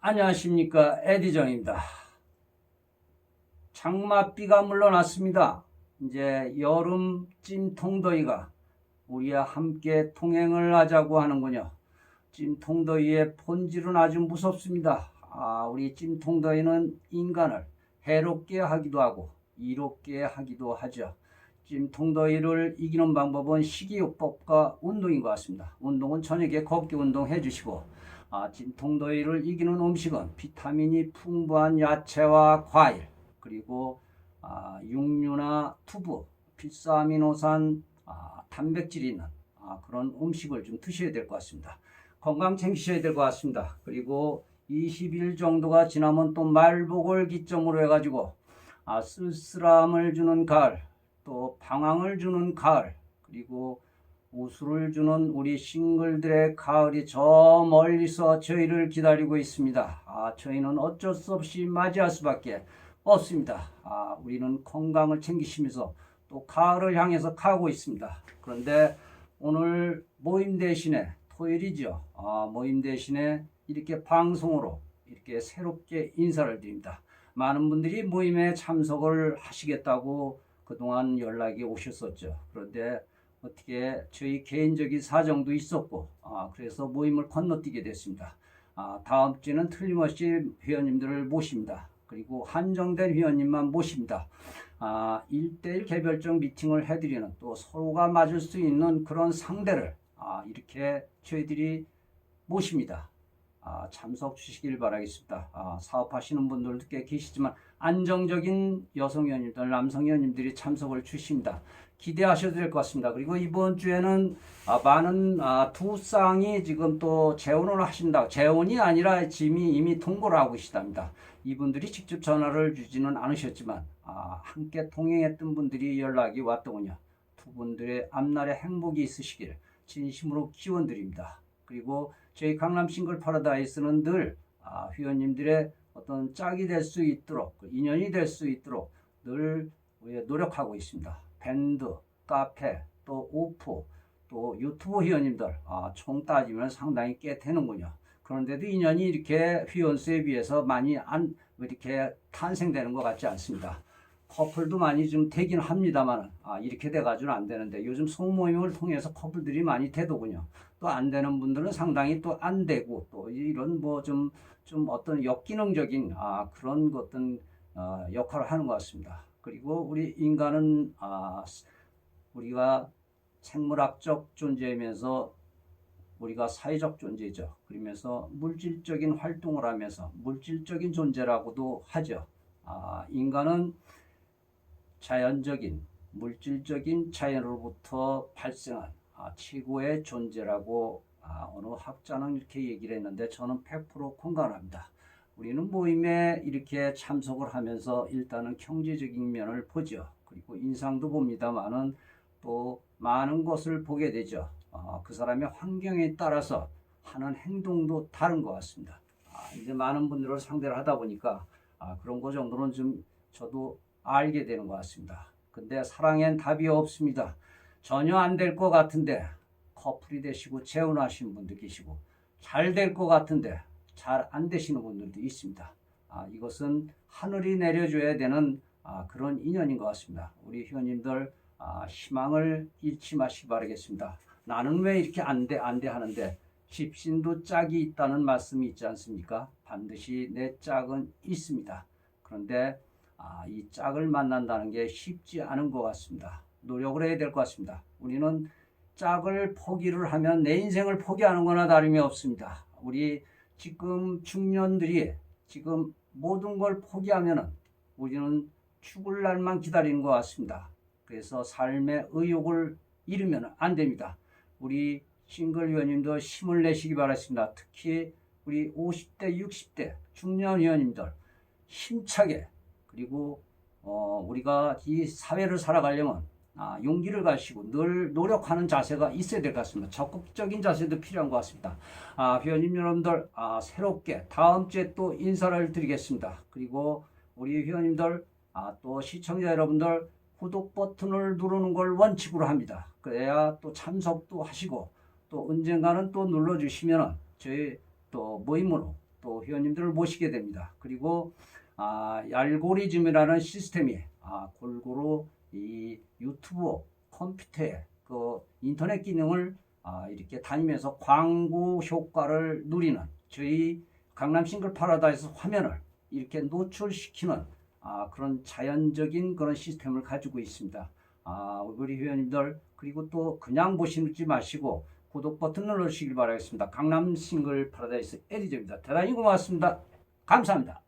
안녕하십니까 에디정입니다. 장맛비가 물러났습니다. 이제 여름 찜통더위가 우리와 함께 통행을 하자고 하는군요. 찜통더위의 본질은 아주 무섭습니다. 아, 우리 찜통더위는 인간을 해롭게 하기도 하고 이롭게 하기도 하죠. 찜통더위를 이기는 방법은 식이요법과 운동인 것 같습니다. 운동은 저녁에 걷기 운동 해주시고 아, 찜통더위를 이기는 음식은 비타민이 풍부한 야채와 과일 그리고 아, 육류나 두부, 필수아미노산, 아, 단백질이 있는 아, 그런 음식을 좀 드셔야 될 것 같습니다. 건강 챙기셔야 될 것 같습니다. 그리고 20일 정도가 지나면 또 말복을 기점으로 해가지고 아, 쓸쓸함을 주는 가을, 또 방황을 주는 가을, 그리고 우수를 주는 우리 싱글들의 가을이 저 멀리서 저희를 기다리고 있습니다. 아, 저희는 어쩔 수 없이 맞이할 수밖에 없습니다. 아, 우리는 건강을 챙기시면서 또 가을을 향해서 가고 있습니다. 그런데 오늘 모임 대신에 토요일이죠. 아, 모임 대신에 이렇게 방송으로 이렇게 새롭게 인사를 드립니다. 많은 분들이 모임에 참석을 하시겠다고 그동안 연락이 오셨었죠. 그런데 어떻게 저희 개인적인 사정도 있었고, 아, 그래서 모임을 건너뛰게 됐습니다. 아, 다음 주에는 틀림없이 회원님들을 모십니다. 그리고 한정된 회원님만 모십니다. 아, 1대1 개별적 미팅을 해드리는 또 서로가 맞을 수 있는 그런 상대를 아, 이렇게 저희들이 모십니다. 아, 참석 주시길 바라겠습니다. 아, 사업하시는 분들도 꽤 계시지만 안정적인 여성 의원님들, 남성 의원님들이 참석을 주십니다. 기대하셔도 될 것 같습니다. 그리고 이번 주에는 아, 많은 아, 두 쌍이 지금 또 재혼을 하신다. 재혼이 아니라 짐이 이미 통보를 하고 계시답니다. 이분들이 직접 전화를 주지는 않으셨지만 아, 함께 통행했던 분들이 연락이 왔더군요. 두 분들의 앞날에 행복이 있으시길 진심으로 기원드립니다. 그리고 저희 강남 싱글 파라다이스는 늘 아, 회원님들의 어떤 짝이 될 수 있도록 그 인연이 될 수 있도록 늘 노력하고 있습니다. 밴드, 카페, 또 오프, 또 유튜브 회원님들 아, 총 따지면 상당히 꽤 되는군요. 그런데도 인연이 이렇게 회원 수에 비해서 많이 안 이렇게 탄생되는 것 같지 않습니다. 커플도 많이 좀 되긴 합니다만 아, 이렇게 돼가지고는 안 되는데 요즘 소모임을 통해서 커플들이 많이 되더군요. 또 안 되는 분들은 상당히 또 안 되고 또 이런 뭐 좀좀 어떤 역기능적인 아, 그런 어떤 어, 역할을 하는 것 같습니다. 그리고 우리 인간은 아, 우리가 생물학적 존재이면서 우리가 사회적 존재죠. 그러면서 물질적인 활동을 하면서 물질적인 존재라고도 하죠. 아, 인간은 자연적인 물질적인 자연으로부터 발생한 아, 최고의 존재라고 아, 어느 학자는 이렇게 얘기를 했는데 저는 100% 공감합니다. 우리는 모임에 이렇게 참석을 하면서 일단은 경제적인 면을 보죠. 그리고 인상도 봅니다만은 또 많은 것을 보게 되죠. 아, 그 사람의 환경에 따라서 하는 행동도 다른 것 같습니다. 아, 이제 많은 분들을 상대를 하다 보니까 아, 그런 거 정도는 좀 저도 알게 되는 것 같습니다. 근데 사랑엔 답이 없습니다. 전혀 안 될 것 같은데 커플이 되시고 재혼하신 분도 계시고 잘 될 것 같은데 잘 안 되시는 분들도 있습니다. 아, 이것은 하늘이 내려줘야 되는 아, 그런 인연인 것 같습니다. 우리 회원님들 아, 희망을 잃지 마시기 바라겠습니다. 나는 왜 이렇게 안 돼, 안 돼 하는데 집신도 짝이 있다는 말씀이 있지 않습니까? 반드시 내 짝은 있습니다. 그런데 아, 이 짝을 만난다는 게 쉽지 않은 것 같습니다. 노력을 해야 될 것 같습니다. 우리는 짝을 포기를 하면 내 인생을 포기하는 거나 다름이 없습니다. 우리 지금 중년들이 지금 모든 걸 포기하면은 우리는 죽을 날만 기다리는 것 같습니다. 그래서 삶의 의욕을 잃으면 안 됩니다. 우리 싱글 위원님도 힘을 내시기 바랍니다. 특히 우리 50대, 60대 중년 위원님들 힘차게 그리고 어, 우리가 이 사회를 살아가려면 아, 용기를 가지고 늘 노력하는 자세가 있어야 될 것 같습니다. 적극적인 자세도 필요한 것 같습니다. 아, 회원님 여러분들 아, 새롭게 다음 주에 또 인사를 드리겠습니다. 그리고 우리 회원님들 아, 또 시청자 여러분들 구독 버튼을 누르는 걸 원칙으로 합니다. 그래야 또 참석도 하시고 또 언젠가는 또 눌러주시면 저희 또 모임으로 또 회원님들을 모시게 됩니다. 그리고 아, 알고리즘이라는 시스템이 아, 골고루 이 유튜브 컴퓨터에 그 인터넷 기능을 아, 이렇게 다니면서 광고 효과를 누리는 저희 강남 싱글 파라다이스 화면을 이렇게 노출시키는 아, 그런 자연적인 그런 시스템을 가지고 있습니다. 아, 우리 회원님들 그리고 또 그냥 보시지 마시고 구독 버튼 눌러주시길 바라겠습니다. 강남 싱글 파라다이스 에디저입니다. 대단히 고맙습니다. 감사합니다.